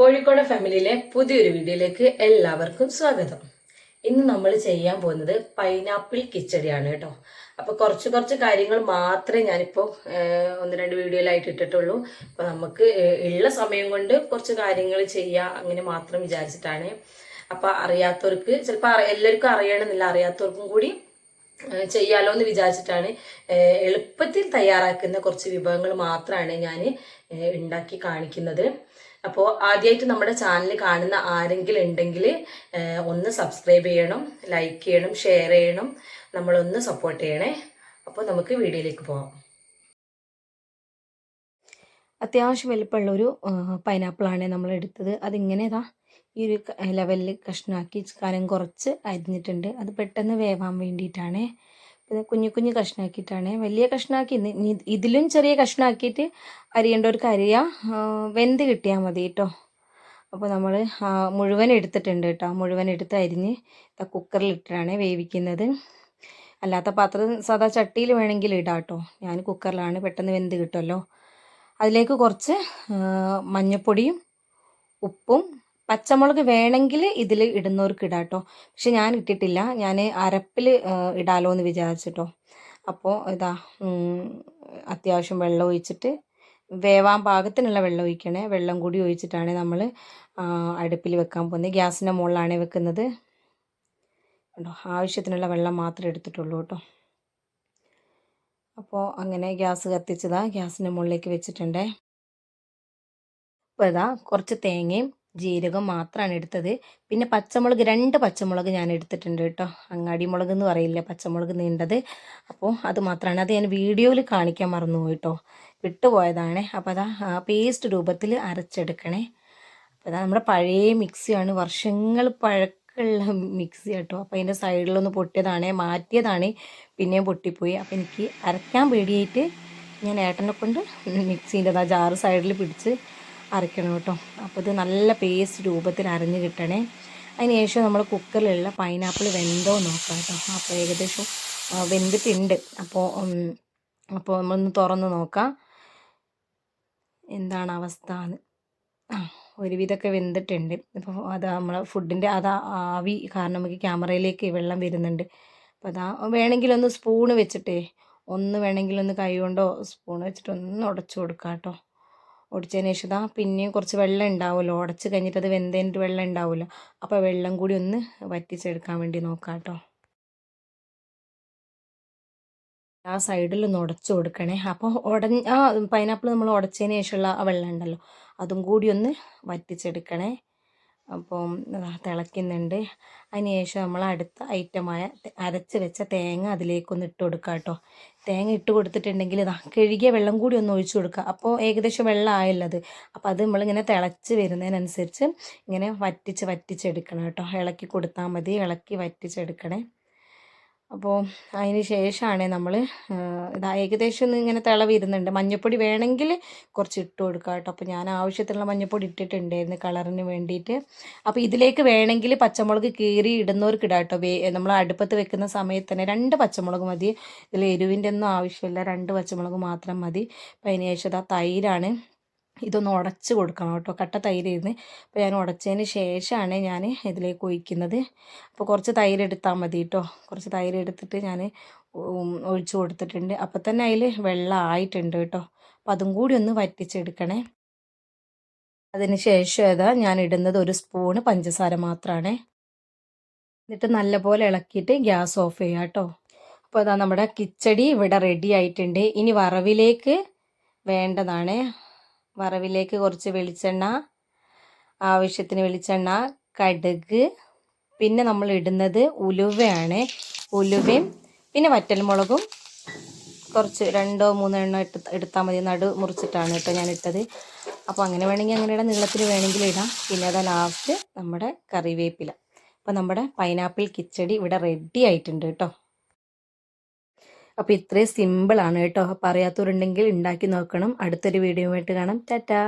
കോഴിക്കോട് ഫാമിലിയിലെ പുതിയൊരു വീഡിയോയിലേക്ക് എല്ലാവർക്കും സ്വാഗതം. ഇന്ന് നമ്മൾ ചെയ്യാൻ പോകുന്നത് പൈനാപ്പിൾ കിച്ചടിയാണ് കേട്ടോ. അപ്പോൾ കുറച്ച് കുറച്ച് കാര്യങ്ങൾ മാത്രമേ ഞാനിപ്പോൾ ഏഹ്, ഒന്ന് രണ്ട് വീഡിയോയിലായിട്ട് ഇട്ടിട്ടുള്ളൂ. അപ്പോൾ നമുക്ക് ഉള്ള സമയം കൊണ്ട് കുറച്ച് കാര്യങ്ങൾ ചെയ്യാം അങ്ങനെ മാത്രം വിചാരിച്ചിട്ടാണ്. അപ്പോൾ അറിയാത്തവർക്ക് ചിലപ്പോൾ എല്ലാവർക്കും അറിയണമെന്നില്ല. അറിയാത്തവർക്കും കൂടി ചെയ്യാലോ എന്ന് വിചാരിച്ചിട്ടാണ്. എളുപ്പത്തിൽ തയ്യാറാക്കുന്ന കുറച്ച് വിഭവങ്ങൾ മാത്രമാണ് ഞാൻ ഉണ്ടാക്കി കാണിക്കുന്നത്. അപ്പോൾ ആദ്യമായിട്ട് നമ്മുടെ ചാനൽ കാണുന്ന ആരെങ്കിലും ഉണ്ടെങ്കിൽ ഒന്ന് സബ്സ്ക്രൈബ് ചെയ്യണം ലൈക്ക് ചെയ്യണം ഷെയർ ചെയ്യണം. നമ്മളൊന്ന് സപ്പോർട്ട് ചെയ്യണേ. അപ്പോൾ നമുക്ക് വീഡിയോയിലേക്ക് പോകാം അത്യാവശ്യം വലിപ്പമുള്ള ഒരു പൈനാപ്പിളാണ് നമ്മൾ എടുത്തത് അതിങ്ങനെ ഇതാ ഈ ഒരു ലെവലിൽ കഷ്ണമാക്കി കനം കുറച്ച് അരിഞ്ഞിട്ടുണ്ട്. അത് പെട്ടെന്ന് വേവാൻ വേണ്ടിയിട്ടാണ്. പിന്നെ കുഞ്ഞു കുഞ്ഞു കഷ്ണാക്കിയിട്ടാണ്. വലിയ കഷ്ണാക്കി ഇതിലും ചെറിയ കഷ്ണാക്കിയിട്ട് അരിയേണ്ടവർക്ക് അരിയാ വെന്ത് കിട്ടിയാൽ മതി കേട്ടോ അപ്പോൾ നമ്മൾ മുഴുവൻ എടുത്തിട്ടുണ്ട് കേട്ടോ മുഴുവൻ എടുത്ത് അരിഞ്ഞ് കുക്കറിലിട്ടാണ് വേവിക്കുന്നത്. അല്ലാത്ത പാത്രം സാധാ ചട്ടിയിൽ വേണമെങ്കിൽ ഇടാം കേട്ടോ ഞാൻ കുക്കറിലാണ് പെട്ടെന്ന് വെന്ത് കിട്ടുമല്ലോ അതിലേക്ക് കുറച്ച് മഞ്ഞൾപ്പൊടിയും ഉപ്പും പച്ചമുളക് വേണമെങ്കിൽ ഇതിൽ ഇടുന്നവർക്ക് ഇടാം കേട്ടോ പക്ഷെ ഞാൻ ഇട്ടിട്ടില്ല. ഞാൻ അരപ്പിൽ ഇടാലോ എന്ന് വിചാരിച്ചിട്ടോ. അപ്പോൾ ഇതാ അത്യാവശ്യം വെള്ളം ഒഴിച്ചിട്ട് വേവാൻ പാകത്തിനുള്ള വെള്ളം ഒഴിക്കണേ. വെള്ളം കൂടി ഒഴിച്ചിട്ടാണ് നമ്മൾ അടുപ്പിൽ വെക്കാൻ പോകുന്നത്. ഗ്യാസിന്റെ മുകളിലാണ് വെക്കുന്നത്. കേട്ടോ ആവശ്യത്തിനുള്ള വെള്ളം മാത്രമേ എടുത്തിട്ടുള്ളൂ കേട്ടോ അപ്പോൾ അങ്ങനെ ഗ്യാസ് കത്തിച്ചതാ ഗ്യാസിന്റെ മുകളിലേക്ക് വെച്ചിട്ടുണ്ട്. അപ്പോൾ ഇതാ കുറച്ച് തേങ്ങയും ജീരകം മാത്രമാണ് എടുത്തത്. പിന്നെ പച്ചമുളക് രണ്ട് പച്ചമുളക് ഞാൻ എടുത്തിട്ടുണ്ട് കേട്ടോ. അങ്ങാടി മുളക് എന്ന് പറയില്ല പച്ചമുളക് നീണ്ടത്. അപ്പോൾ അത് മാത്രമാണ് അത് ഞാൻ വീഡിയോയിൽ കാണിക്കാൻ മറന്നു കേട്ടോ. വിട്ടുപോയതാണ്. അപ്പോൾ അതാ പേസ്റ്റ് രൂപത്തിൽ അരച്ചെടുക്കണേ. അപ്പോൾ അതാ നമ്മുടെ പഴയ മിക്സിയാണ് വർഷങ്ങൾ പഴക്കമുള്ള മിക്സി കേട്ടോ. അപ്പോൾ അതിന്റെ സൈഡിലൊന്ന് പൊട്ടിയതാണ് മാറ്റിയതാണ് പിന്നെയും പൊട്ടിപ്പോയി. അപ്പോൾ എനിക്ക് അരയ്ക്കാൻ പേടിയായിട്ട് ഞാൻ ഏട്ടനെ കൊണ്ട് മിക്സീന്റെ ആ ജാറ് സൈഡിൽ പിടിച്ച് അരയ്ക്കണം കേട്ടോ. അപ്പോൾ ഇത് നല്ല പേസ്റ്റ് രൂപത്തിൽ അരഞ്ഞ് കിട്ടണേ. അതിന് ശേഷം നമ്മൾ കുക്കറിലുള്ള പൈനാപ്പിൾ വെന്തോ നോക്കാം കേട്ടോ. അപ്പോൾ ഏകദേശം വെന്തിട്ടുണ്ട്. അപ്പോൾ അപ്പോൾ നമ്മളൊന്ന് തുറന്ന് നോക്കാം. എന്താണ് അവസ്ഥ എന്ന്. ആ ഒരുവിധമൊക്കെ വെന്തിട്ടുണ്ട്. അപ്പോൾ അത് നമ്മളെ ഫുഡിന്റെ അത് ആവി കാരണം നമുക്ക് ക്യാമറയിലേക്ക് വെള്ളം വരുന്നുണ്ട്. അപ്പോൾ അതാ വേണമെങ്കിൽ ഒന്ന് സ്പൂണ് വെച്ചിട്ടേ ഒന്ന് വേണമെങ്കിൽ ഒന്ന് കൈ കൊണ്ടോ സ്പൂൺ വെച്ചിട്ട് ഒന്ന് ഉടച്ചു കൊടുക്കാം കേട്ടോ. ഒടിച്ചതിന് ശേഷം ഇതാ പിന്നെയും കുറച്ച് വെള്ളം ഉണ്ടാവുമല്ലോ. ഉടച്ച് കഴിഞ്ഞിട്ട് അത് വെന്തതിന്റെ വെള്ളം ഉണ്ടാവുമല്ലോ. അപ്പോൾ വെള്ളം കൂടി ഒന്ന് വറ്റിച്ചെടുക്കാൻ വേണ്ടി നോക്കാം കേട്ടോ. ആ സൈഡിൽ ഒന്ന് ഉടച്ചു കൊടുക്കണേ. അപ്പോൾ ഉടഞ്ഞ ആ പൈനാപ്പിൾ നമ്മൾ ഉടച്ചതിന് ശേഷമുള്ള ആ വെള്ളം ഉണ്ടല്ലോ അതും കൂടി ഒന്ന് വറ്റിച്ചെടുക്കണേ. അപ്പം തിളയ്ക്കുന്നുണ്ട്. അതിന് ശേഷം നമ്മൾ അടുത്ത ഐറ്റമായ അരച്ച് വെച്ച തേങ്ങ അതിലേക്കൊന്ന് ഇട്ട് കൊടുക്കുക കേട്ടോ തേങ്ങ ഇട്ട് കൊടുത്തിട്ടുണ്ടെങ്കിൽ ഇതാ കഴുകിയ വെള്ളം കൂടി ഒന്ന് ഒഴിച്ചു കൊടുക്കുക അപ്പോൾ ഏകദേശം വെള്ളം ആയല്ലത് അപ്പോൾ അത് നമ്മളിങ്ങനെ തിളച്ച് വരുന്നതിനനുസരിച്ച് ഇങ്ങനെ വറ്റിച്ച് വറ്റിച്ചെടുക്കണം കേട്ടോ ഇളക്കി കൊടുത്താൽ മതി. ഇളക്കി വറ്റിച്ചെടുക്കണേ. അപ്പോൾ അതിന് ശേഷമാണ് നമ്മൾ ഇതാ ഏകദേശം ഒന്ന് ഇങ്ങനെ തിള വരുന്നുണ്ട് മഞ്ഞൾപ്പൊടി വേണമെങ്കിൽ കുറച്ച് ഇട്ട് കൊടുക്കുക കേട്ടോ. അപ്പോൾ ഞാൻ ആവശ്യത്തിനുള്ള മഞ്ഞൾപ്പൊടി ഇട്ടിട്ടുണ്ടായിരുന്നു കളറിന് വേണ്ടിയിട്ട്. അപ്പോൾ ഇതിലേക്ക് വേണമെങ്കിൽ പച്ചമുളക് കീറി ഇടുന്നവർക്ക് ഇടാം കേട്ടോ. നമ്മൾ അടുപ്പത്ത് വെക്കുന്ന സമയത്ത് തന്നെ രണ്ട് പച്ചമുളക് മതി. ഇതിൽ എരിവിന്റെ ഒന്നും ആവശ്യമില്ല. രണ്ട് പച്ചമുളക് മാത്രം മതി. അപ്പോൾ അതിന് ശേഷം ഇതാ തൈരാണ്. ഇതൊന്ന് ഉടച്ച് കൊടുക്കണം കേട്ടോ. കട്ട തൈരായിരുന്നു. അപ്പോൾ ഞാൻ ഉടച്ചതിന് ശേഷമാണ് ഞാൻ ഇതിലേക്ക് ഒഴിക്കുന്നത്. അപ്പോൾ കുറച്ച് തൈര് എടുത്താൽ മതി കേട്ടോ. കുറച്ച് തൈര് എടുത്തിട്ട് ഞാൻ ഒഴിച്ചു കൊടുത്തിട്ടുണ്ട്. അപ്പോൾ തന്നെ അതിൽ വെള്ളം ആയിട്ടുണ്ട് കേട്ടോ. അപ്പോൾ അതും കൂടി ഒന്ന് വറ്റിച്ചെടുക്കണേ. അതിന് ശേഷം ഏതാ ഞാൻ ഇടുന്നത് ഒരു സ്പൂണ് പഞ്ചസാര മാത്രമാണ് എന്നിട്ട് നല്ലപോലെ ഇളക്കിയിട്ട് ഗ്യാസ് ഓഫ് ചെയ്യാം കേട്ടോ. അപ്പോൾ അതാ നമ്മുടെ കിച്ചടി ഇവിടെ റെഡി ആയിട്ടുണ്ട്. ഇനി വറവിലേക്ക് വേണ്ടതാണ്. വറവിലേക്ക് കുറച്ച് വെളിച്ചെണ്ണ ആവശ്യത്തിന് വെളിച്ചെണ്ണ കടുക് പിന്നെ നമ്മൾ ഇടുന്നത് ഉലുവയാണ്. ഉലുവയും പിന്നെ വറ്റൽമുളകും കുറച്ച് രണ്ടോ മൂന്നോ എണ്ണോ ഇട്ട് എടുത്താൽ മതി. നടു മുറിച്ചിട്ടാണ് കേട്ടോ ഞാൻ ഇട്ടത്. അപ്പോൾ അങ്ങനെ വേണമെങ്കിൽ അങ്ങനെ ഇടാം. നീളത്തിൽ വേണമെങ്കിൽ ഇടാം. പിന്നെ അതാ ലാസ്റ്റ് നമ്മുടെ കറിവേപ്പില. അപ്പോൾ നമ്മുടെ പൈനാപ്പിൾ കിച്ചടി ഇവിടെ റെഡി ആയിട്ടുണ്ട് കേട്ടോ. അപ്പോൾ ഇത്രയും സിമ്പിളാണ് കേട്ടോ. അപ്പോൾ അറിയാത്തവരുണ്ടെങ്കിൽ ഉണ്ടാക്കി നോക്കണം. അടുത്തൊരു വീഡിയോ ആയിട്ട് കാണാം. ടാറ്റാ.